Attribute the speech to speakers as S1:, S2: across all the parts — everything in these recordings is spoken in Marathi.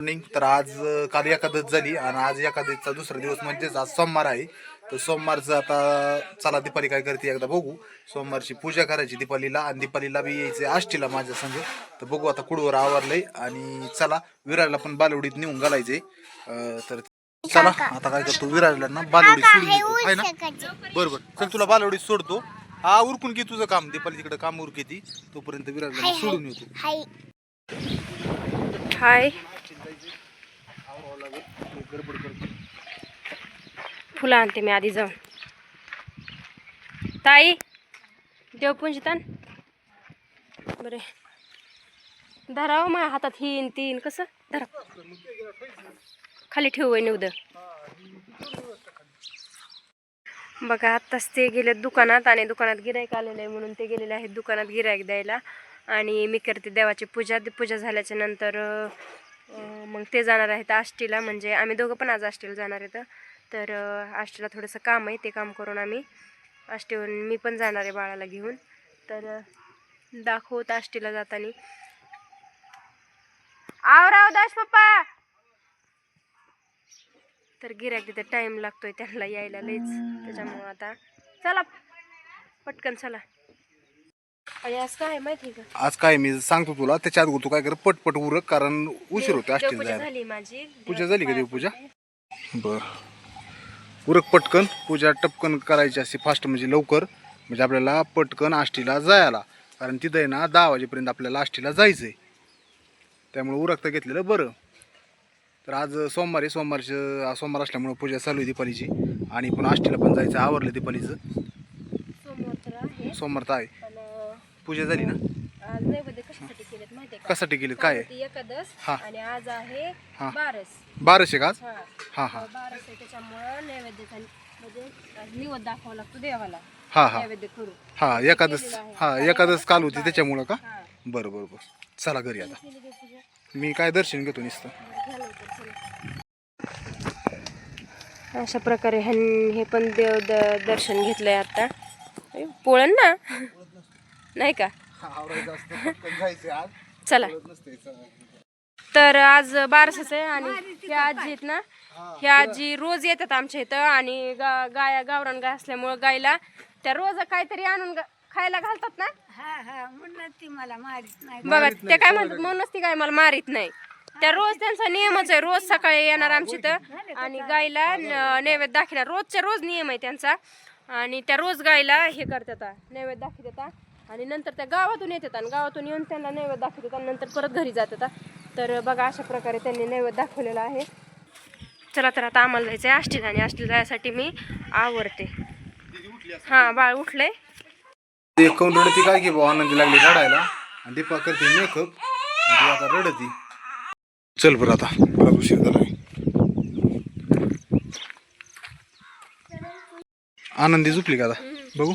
S1: मॉर्निंग तर आज काल एकादश झाली आणि आज एकादशचा दुसरा दिवस म्हणजेच आज सोमवार आहे. तर सोमवारचं आता चला दीपाली काय करते एकदा बघू. सोमवारची पूजा करायची दीपालीला आणि दीपालीला बी यायचे आष्टीला माझ्या संग तर बघू आता कुडवर आवरलंय आणि चला विराजला पण बालवडीत नेऊन घालायचे तर चला आता काय करतो विराजला ना बालवडी सोडून येतो आहे ना? बरोबर चल तुला बालवडीत सोडतो. हा उरकून घे तुझं काम. दीपाली तिकडे काम उरके ती. तोपर्यंत विराजला सोडून येतो.
S2: हाय.
S3: फुलं आणते मी आधी जाऊन. ताई देवपुंजितान बरे. धराव हो माझ्या हातात हिन तीन कसं? धरा. खाली ठेवू आहे उद्या बघा आत्ताच ते गेले दुकानात आणि दुकानात गिरायक आलेलं आहे म्हणून ते गेलेले आहेत दुकानात गिरायक द्यायला. आणि मी करते देवाची पूजा. पूजा झाल्याच्यानंतर मग ते जाणार आहेत आष्टीला म्हणजे आम्ही दोघं पण आज आष्टीला जाणार आहेत. तर आष्टीला थोडंसं काम आहे ते काम करून आम्ही आष्टीवरून मी पण जाणार आहे बाळाला घेऊन. तर दाखवत आष्टीला जाताना. आव राव दास पप्पा! तर गिऱ्हाईक तिथे टाईम लागतोय त्यांना यायला लईच त्याच्यामुळं आता चला पटकन चला. आणि आज काय माहिती का?
S1: आज काय मी सांगतो तुला त्याच्या अगोदर तू काय कर पटपट उरक कारण उशीर होते आष्टीला
S3: देवपूजा
S1: जायला.
S3: झाली माझी.
S1: पूजा झाली का देवपूजा? बर. उरक पटकन पूजा टपकन करायची असते फास्ट म्हणजे लवकर. म्हणजे आपल्याला पटकन आष्टीला जायला. कारण तिथं आहे ना दहा वाजेपर्यंत आपल्याला आष्टीला जायचं आहे त्यामुळे उरकता घेतलेलं बरं. तर आज सोमवार सोमवारचं आज सोमवार असल्यामुळं पूजा चालू आहे दीपालीची. आणि पण आष्टीला पण जायचं आवरलं दीपालीचं.
S3: सोमवार तर आहे.
S1: सोमवार तर आहे. पूजा झाली ना?
S3: आज नैवेद्य कशासाठी केलेत माहिती आहे का?
S1: कशासाठी केली काय? आहे
S3: ती एकादश
S1: हा.
S3: आणि आज आहे
S1: हा.
S3: बारस.
S1: बाराशे का आज?
S3: हा.
S1: हां हां.
S3: बारस आहे त्याच्यामुळं नैवेद्याचा म्हणजे निवद दाखवावा लागतो देवाला.
S1: हां हां.
S3: नैवेद्य करू
S1: हां एकादश हां एकादश काल होती त्याच्यामुळं का?
S3: हा.
S1: बरं बरं बरं. चला घरी आता.
S3: केली
S1: मी काय दर्शन घेतो नुसतं.
S3: अशा प्रकारे ह्यां हे पण देव द- दर्शन घेतलंय आता. पोळण ना नाही का? चला. तर आज बारसच आहे आणि ह्या आजी आहेत ना ह्या आजी रोज येतात आमच्या इथं आणि गा गाया गावरान गाय असल्यामुळं गायला त्या रोज काहीतरी आणून गा- खायला घालतात ना?
S2: हा हा म्हणून ती मला मारित नाही.
S3: बघा ते काय म्हणतात म्हणूनच ती गाय मला मारित नाही. त्या रोज त्यांचा नियमच आहे रोज सकाळी येणार आमची इथं आणि गायला न- नैवेद्य दाखिला रोजच्या रोज नियम आहे त्यांचा. आणि त्या रोज गायला हे करतात नैवेद्य दाखवतात आणि नंतर त्या गावातून येतात आणि गावातून येऊन त्यांना नैवेद्य दाखवतात आणि नंतर परत घरी जातात तर बघा अशा प्रकारे त्यांनी नैवेद्य दाखवलेला आहे. चला तर आता आम्हाला जायचं आहे आष्टीला आणि आष्टीला जायसाठी मी आवडते हां बाळ उठले.
S1: ते रडती ती काय की भाऊ? आनंदी लागली रडायला. आणि दीपा करते मेकअप. आणि आता रडती. चल बरं आता परत उशीर झाला आनंदी झोपली का आता? बघू.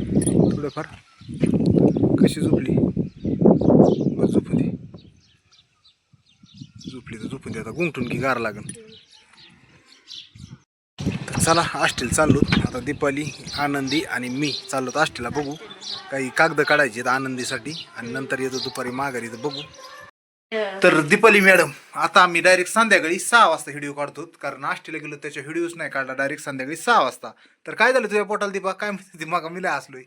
S1: थोडंफार. कशी झोपली? झोपू दे झोपली तर झोपू दे आता गुंगटून की गार लागन. चला आष्टील चाललो. आता दीपाली आनंदी आणि मी चाललो तर आष्टीला बघू. काही कागद काढायचे आहेत आनंदीसाठी आणि नंतर येतो दुपारी माघारी तर बघू. तर दीपाली मॅडम आता आम्ही डायरेक्ट संध्याकाळी सहा वाजता व्हिडिओ काढतो कारण आष्टीला गेलो त्याच्या व्हिडिओच नाही काढला. डायरेक्ट संध्याकाळी सहा वाजता. तर काय झालं तुझ्या पोटाला दीपा? काय म्हणते ती मग मी असलोय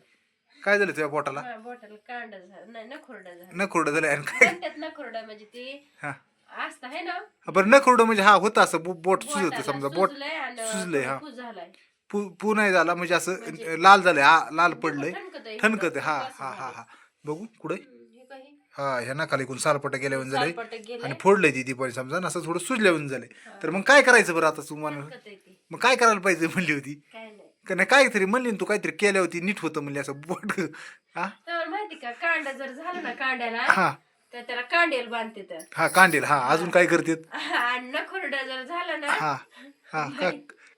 S1: काय झालं तुझ्या
S3: बॉटल कांड झालं नाही नखोरडा झालं.
S1: न खुरडं झालं आणि काय?
S3: म्हणतात नखोरडा म्हणजे ती
S1: हा.
S3: असतं आहे ना?
S1: बरं न खुरडं म्हणजे हा होतं असं बो- बोट सुजत समजा बोट
S3: सुजलंय आणि
S1: सुजलंय हा.
S3: झालाय.
S1: पू पू नाही झाला म्हणजे असं लाल झालंय हा लाल पडलंय.
S3: ठणकतंय.
S1: ठणकत हा हा हा हा. बघू कुठे
S3: हे काही
S1: हा ह्या नाकाला एकूण सालपट गेल्यावर झालंय
S3: सालपटं गेलंय.
S1: आणि फोडलंय ती दीपावली समजा आणि असं थोडं सुजल्यावर झालंय तर मग काय करायचं बरं आता तू मला
S3: ठणकतंय ती.
S1: मग काय करायला पाहिजे म्हणली होती?
S3: काय
S1: का नाही काहीतरी म्हणली ना तू काहीतरी केल्या होती नीट होतं म्हणली असं बोट. हा?
S3: तर माहिती का कांड जर झालं ना कांड्याला
S1: हा.
S3: तर त्याला कांडेल बांधते तर.
S1: हा कांडेल हा अजून काय करतेत?
S3: आणि नखोरडा जर झालं ना
S1: हा हा का-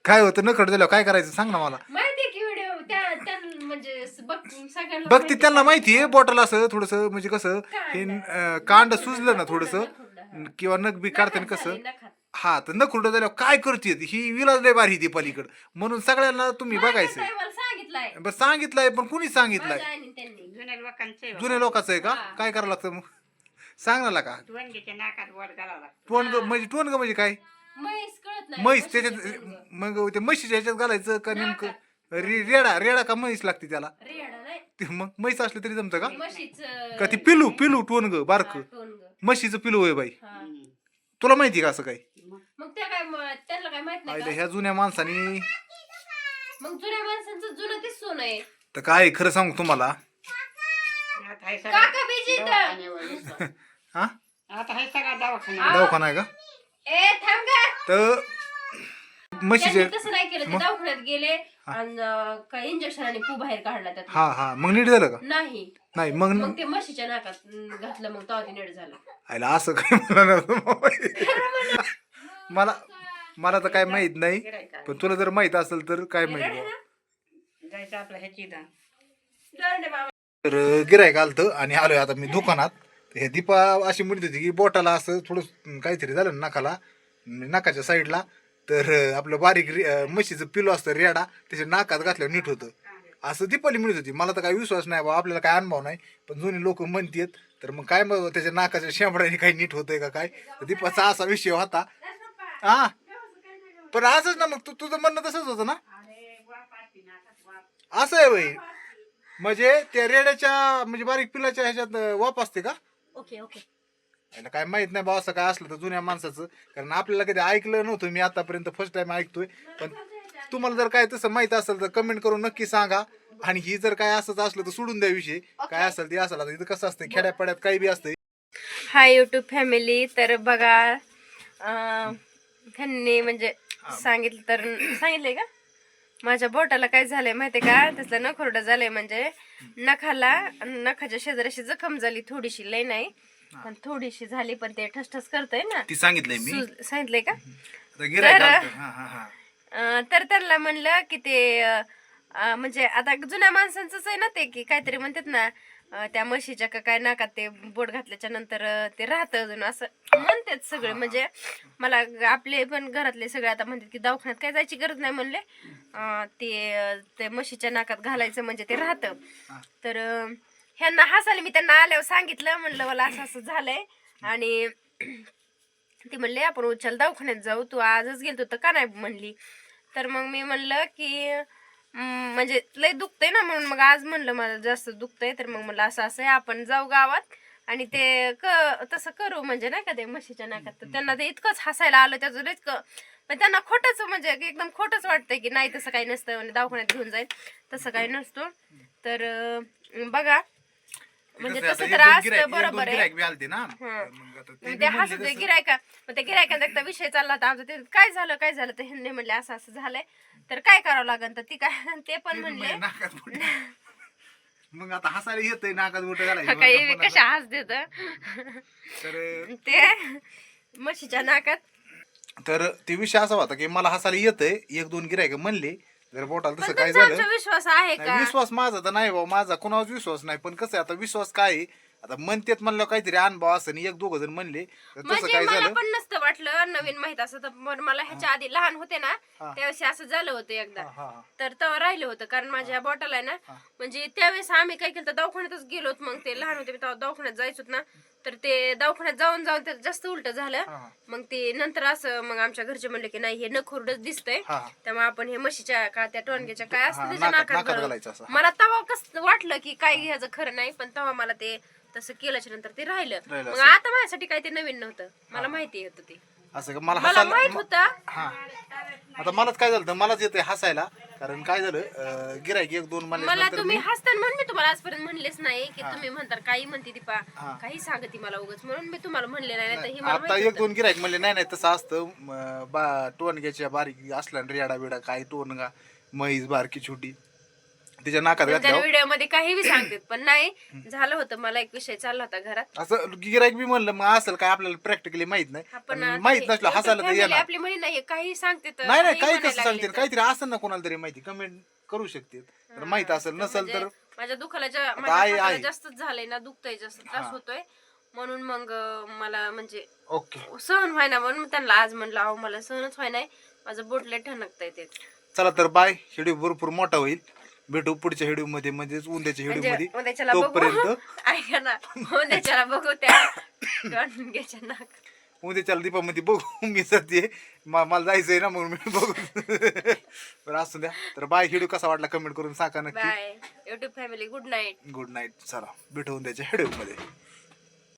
S1: काय होतं नकड झाल्यावर काय करायचं सांग ना मला.
S3: माहिती की व्हिडिओ त्या त्या म्हणजे बघ सगळ्यांना
S1: बघ ती त्यांना माहिती आहे बोटाला असं थोडस म्हणजे कसं हे अं, कांड सुजलं ना थोडस किंवा नख बी काढताना कसं.
S3: नखात.
S1: हा तर नखुरडं झाल्यावर काय करते ही विलाज लय बारी ती पलीकडं. म्हणून सगळ्यांना तुम्ही बघायचं
S3: सांगितलंय.
S1: बरं सांगितलंय पण कुणी सांगितलंय?
S3: माझ्या आईने त्यांनी.
S2: जुन्या लोकांचे
S1: जुन्या लोकांचं आहे का? काय करावं लागतं मग? सांग ना का
S2: टोनगेच्या नाकात वर घालावं लागतं.
S1: टोन ग म्हणजे टोन ग म्हणजे काय?
S3: म्हैस कळत नाही.
S1: म्हैस
S3: म्हशीचं
S1: त्याच्यात
S3: टोनगं.
S1: मग ते म्हशीच्या ह्याच्यात घालायचं का नेमकं? रे- रेडा रेडा का म्हैस लागते त्याला?
S3: रेडा नाही.
S1: ते मग म्हैस असलं तरी जमतं का?
S3: म्हशीचं
S1: का ती पिलू पिलू टोन ग बारक?
S3: टोनगं.
S1: म्हशीचं पिलू आहे बाई.
S3: हा.
S1: तुला माहिती का असं काय
S3: मग त्या काय म- त्यांना काय माहीत नाही
S1: आईला
S3: का?
S1: ह्या जुन्या माणसानी
S3: मग जुन्या माणसांचं जुनं ते सोनं आहे.
S1: तर काय खरं सांगू तुम्हाला?
S2: आता हे सगळं
S3: काका बीजी इथं.
S2: दवाखान्यावर नुसतं.
S1: हा?
S2: आता हे सगळा दवाखाना
S1: दवाखाना आहे का?
S3: ए थांब का
S1: तर म्हशीचे
S3: त्यांनी तसं नाही केलं ते दवाखान्यात गेले आणि अं, काय इंजेक्शन आणि पू बाहेर काढला त्यात
S1: हा हा. मग नीट झालं का?
S3: नाही.
S1: नाही मग
S3: मग ते म्हशीच्या नाकात अं, घातलं मग तेव्हा ते नीट झालं.
S1: आईला असं काय नव्हतं मला मला तर काय माहीत नाही पण तुला जर माहीत असेल तर काय माहीत.
S2: जायचं आपलं ह्याची.
S1: तर गिरायक आलतं आणि आलोय आता मी दुकानात. हे दीपा अशी म्हणत होती की बोटाला असं थोडं काहीतरी झालं ना नाकाला नाकाच्या साईडला. तर आपलं बारीक म्हशीचं पिलो असतं रेडा त्याच्या नाकात घातल्यावर नीट होतं. असं दीपाली म्हणत होती. मला तर काही विश्वास नाही बा आपल्याला काय अनुभव नाही पण जुनी लोक म्हणतात तर मग काय मग त्याच्या नाकाच्या शेंबड्याने काही नीट होतंय का काय? दीपाचा असा विषय होता. हा. पण असंच ना मग तू तुझं म्हणणं तसंच होतं ना? असं आहे बाई म्हणजे त्या रेड्याच्या म्हणजे बारीक पिलाच्या ह्याच्यात वाप असते का?
S3: Okay okay.
S1: याला काय माहीत नाही बा असं काय असलं तर जुन्या माणसाचं. कारण आपल्याला कधी ऐकलं नव्हतं मी आतापर्यंत फर्स्ट टाइम ऐकतोय. पण तुम्हाला जर काय तसं माहीत असेल तर कमेंट करून नक्की सांगा. आणि ही जर काय असंच असलं तर सोडून द्या विषय. काय असेल ते असेल. इथं कसं असतं खेड्यापाड्यात काही बी असतं
S3: हाय युट्यूब फॅमिली तर बघा अं, ह्यांनी म्हणजे सांगितलं तर सांगितलंय का? माझ्या बोटाला काय झालंय माहितीये का? त्याचं नखोरडं झालंय म्हणजे नखाला नखाच्या शेजाऱ्याशी जखम झाली थोडीशी लय नाही. पण थोडीशी झाली पण ते ठसठस करतय ना.
S1: ती सांगितलंय मी.
S3: सांगितलंय का? तर-.
S1: हा, हा, हा.
S3: तर त्यांना म्हणलं की ते म्हणजे आता जुन्या माणसांचंच आहे ना ते की काहीतरी म्हणतात ना त्या म्हशीच्या का काय नाकात ते बोट घातल्याच्या नंतर ते राहतं अजून असं म्हणतात सगळे. म्हणजे मला आपले पण घरातले सगळे आता म्हणतात की दवाखान्यात काय जायची गरज नाही म्हणले. ते ते म्हशीच्या नाकात घालायचं म्हणजे ते राहतं. तर ह्यांना हसायला मी त्यांना आल्यावर सांगितलं म्हणलं मला असं असं झालंय. आणि ती म्हणले आपण उचल दवाखान्यात जाऊ तू आजच गेलतो तर का नाही? म्हणली. तर मग मी म्हणलं की म्हणजे लय दुखतंय ना म्हणून मग आज म्हणलं मला जास्त दुखतंय तर मग म्हणलं असं असं आहे आपण जाऊ गावात. आणि ते क तसं करू म्हणजे नाही का ते म्हशीच्या नाकात. तर त्यांना ते इतकंच हसायला आलं त्याचं इतकं पण त्यांना खोटंच म्हणजे एकदम खोटंच वाटतंय की नाही तसं काही नसतं म्हणजे दवाखान्यात घेऊन जाईल तसं काही नसतो. तर बघा. म्हणजे तसं तर असतं बरोबर आहे.
S1: ना. मग ते
S3: हसत. गिरायका मग त्या गिरायकांचा एकदा विषय चालला होता आमचा. ते काय झालं काय झालं? तर ह्यांनी म्हणले असं असं झालंय. तर काय करावं लागेल तर ती काय ते पण म्हणले
S1: नाकात बोट. मग आता हसायला येतंय नाकात बोट घालायची
S3: काही कशा हस देत
S1: तर
S3: ते म्हशीच्या नाकात.
S1: तर ते विषय असा होता की मला हसायला येतंय. एक दोन गिरायक म्हणले. जर बोटाला तसं काय
S3: तुमचा
S1: झालं
S3: आमचा विश्वास आहे
S1: नाही,
S3: का?
S1: विश्वास माझा तर नाही भाऊ. माझा कोणावर विश्वास नाही. पण कसं आहे आता विश्वास काय आहे? आता म्हणतेत म्हणलं काहीतरी अनुभव असं एक दोघ जण म्हणले तर तसं
S3: म्हणजे
S1: काय
S3: मला
S1: झालं?
S3: पण नसतं वाटलं नवीन माहीत असं तर पण मला ह्याच्या आधी लहान होते ना त्यावेळेस असं झालं होतं एकदा.
S1: हा, हा, हा.
S3: तर तेव्हा राहिलं होतं कारण माझ्या बॉटल आहे ना म्हणजे त्यावेळेस आम्ही काय केलं तर दवाखान्यातच गेलोत मग ते लहान होते तेव्हा दवाखान्यात जायचो ना तर ते दवाखान्यात जाऊन जाऊन ते जास्त उलट झालं.
S1: हा.
S3: मग ते नंतर असं मग आमच्या घरचे म्हणले की नाही हे नखुरडच दिसतंय.
S1: हा, हा.
S3: त्यामुळे आपण हे म्हशीच्या का त्या टोनग्याच्या काय असतं त्याच्या
S1: नाकात-
S3: नाकात
S1: नाकात
S3: घालू.
S1: घालायचं असं.
S3: मला तेव्हा कसं वाटलं की काय ह्याचं खरं नाही पण तेव्हा मला ते तसं केल्याच्यानंतर ते राहिलं.
S1: राहिलं
S3: मग आता माझ्यासाठी काय ते नवीन नव्हतं. मला माहिती होतं ते.
S1: असं का? मला
S3: मला
S1: हसायला
S3: माहीत होतं.
S1: हा. आता मलाच काय झालं मलाच येते हसायला. कारण काय झालं गिरायक एक दोन
S3: मला
S1: म्हणल्यानंतर
S3: तुम्ही
S1: मी
S3: हसताना म्हणून मी तुम्हाला आजपर्यंत म्हणलेच नाही की तुम्ही म्हणता काही म्हणते दीपा काही सांगते मला उगाच. म्हणून मी तुम्हाला म्हणले नाही तर हे मला
S1: आता
S3: माहीत
S1: एक दोन गिरायक म्हणले नाही नाही तसं असतं. म, बा टोनग्याच्या बारीक असल्या रेडा बिडा काय टोनगा म्हैस बारकी छोटी. तिच्या नाकात
S3: त्या
S1: घातल्यावर.
S3: व्हिडिओमध्ये काही सांगतात पण नाही. झालं होतं मला एक विषय चालला होता घरात.
S1: असं गिरायक बी म्हणलं मग असेल काय आपल्याला प्रॅक्टिकली माहीत नाही. माहीत नसलं हसायला तर येणार.
S3: आपली म्हणी नाही काही सांगते तर
S1: नाही नाही
S3: काही
S1: कसं सांगते काहीतरी असेल ना कोणाला तरी माहिती कमेंट करू शकते तर माहीत असेल नसेल
S3: म्हणजे
S1: तर
S3: माझ्या दुखाला. जास्तच झालंय ना दुखतय जास्त त्रास होतोय. म्हणून मग मला म्हणजे
S1: ओके.
S3: सहन व्हायना म्हणून त्यांना आज म्हणलं अहो मला सहनच व्हाय नाही माझं बोट लय ठणकता येते
S1: चला तर बाय शेड्यूल भरपूर मोठा होईल. भेटू पुढच्या व्हिडिओमध्ये म्हणजेच उद्याच्या व्हिडिओ
S3: म्हणजे
S1: मध्ये.
S3: उद्याच्याला बघू.
S1: तोपर्यंत
S3: ऐका ना उद्याच्याला बघू त्या घ्यायच्या नाक.
S1: उद्याच्याला दीपामध्ये बघू. मी सध्या मा- मला जायचंय ना म्हणून मी बघू. बरं असू द्या. तर बाय व्हिडिओ कसा वाटला कमेंट करून सांगा नक्की.
S3: Bye YouTube family good night
S1: good night चला भेटू उद्याच्या व्हिडिओमध्ये.